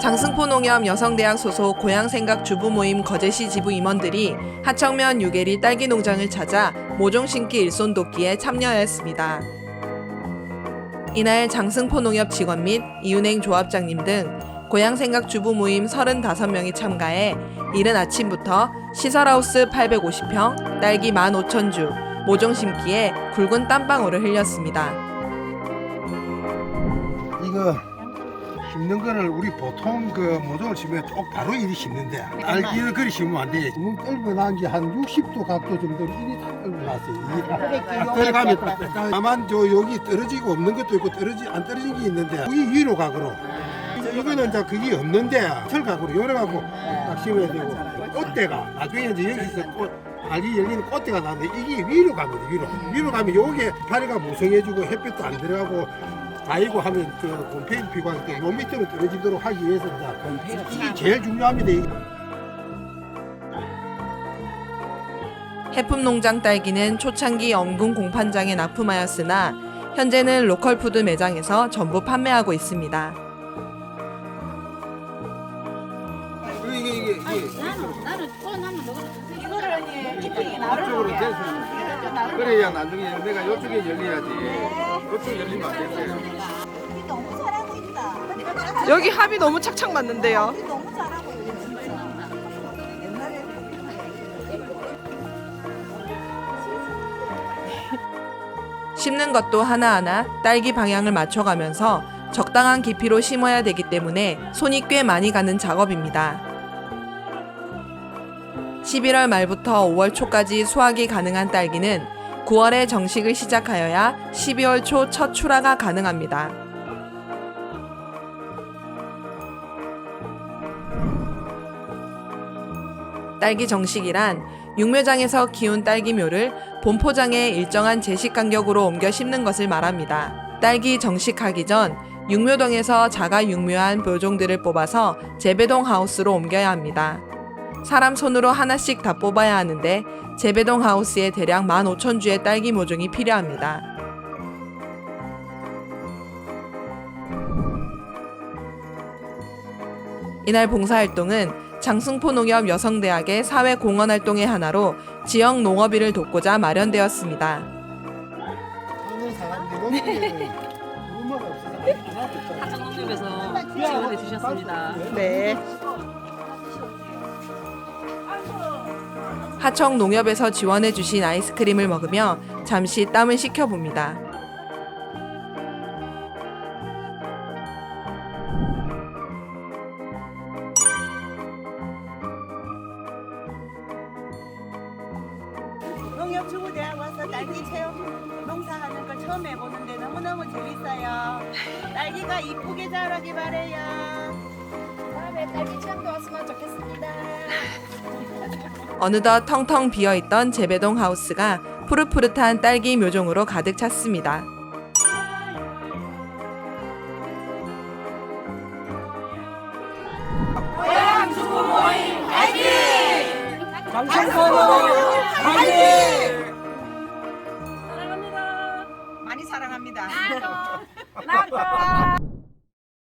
장승포 농협 여성대학 소속 고향생각 주부 모임 거제시 지부 임원들이 하청면 유계리 딸기 농장을 찾아 모종 심기 일손 돕기에 참여하였습니다. 이날 장승포 농협 직원 및 이윤행 조합장님 등 고향생각 주부 모임 35명이 참가해 이른 아침부터 시설하우스 850평, 딸기 15,000주, 모종 심기에 굵은 땀방울을 흘렸습니다. 이거 심는 거를 우리 보통 그 모종을 심으면 쭉 바로 이리 심는데 딸기를 그리 심으면 안 돼. 문 끓고 난지 한 60도 각도 정도 이리 다 났어요. 이리 다 들어가면 딱 다만 저 여기 떨어지고 없는 것도 있고 떨어지 안 떨어진 게 있는데 그게 위로 가고로. 이거는 이제 그게 없는데 철각으로. 요래 갖고 딱 심어야 되고. 꽃대가 나중에 이제 여기서 꽃 알이 열리는 꽃대가 나는데 이게 위로 갑니다 위로. 위로 가면 요게 다리가 무성해지고 햇볕도 안 들어가고 가이고 하면 그 곰팡이 피고 할때요 밑으로 떨어지도록 하기 위해서 이제 이게 제일 중요합니다. 이게. 해품 농장 딸기는 초창기 엄군 공판장에 납품하였으나 현재는 로컬 푸드 매장에서 전부 판매하고 있습니다. 이게 이게 이게 나는 나는 한번 먹어. 이거를 키핑이 나를 이쪽으로 그래야 나중에 내가 이쪽에 열려야지. 너무 잘하고 있다. 여기 합이 너무 착착 맞는데요. 심는 것도 하나하나 딸기 방향을 맞춰가면서 적당한 깊이로 심어야 되기 때문에 손이 꽤 많이 가는 작업입니다. 11월 말부터 5월 초까지 수확이 가능한 딸기는 9월에 정식을 시작하여야 12월 초 첫 출하가 가능합니다. 딸기 정식이란 육묘장에서 키운 딸기묘를 본포장에 일정한 제식 간격으로 옮겨 심는 것을 말합니다. 딸기 정식하기 전 육묘동에서 자가 육묘한 묘종들을 뽑아서 재배동 하우스로 옮겨야 합니다. 사람 손으로 하나씩 다 뽑아야 하는데 재배동 하우스에 대략 15,000주의 딸기 모종이 필요합니다. 이날 봉사활동은 장승포 농협 여성대학의 사회 공헌 활동의 하나로 지역 농업인을 돕고자 마련되었습니다. 사람들은 음악 없어서 하청농협에서 지원해 주셨습니다. 네. 하청 농협에서 지원해 주신 아이스크림을 먹으며 잠시 땀을 식혀봅니다. 농협주부대학 와서 딸기 체험 농사하는 걸 처음 해보는데 너무너무 재밌어요. 딸기가 이쁘게 자라기 바래요. 다음에 딸기 체험도. 어느덧 텅텅 비어있던 재배동 하우스가 푸릇푸릇한 딸기 묘종으로 가득 찼습니다. 고향 주부 모임 파이팅! 방송포 파이 사랑합니다. 많이 사랑합니다. 나도. 나도.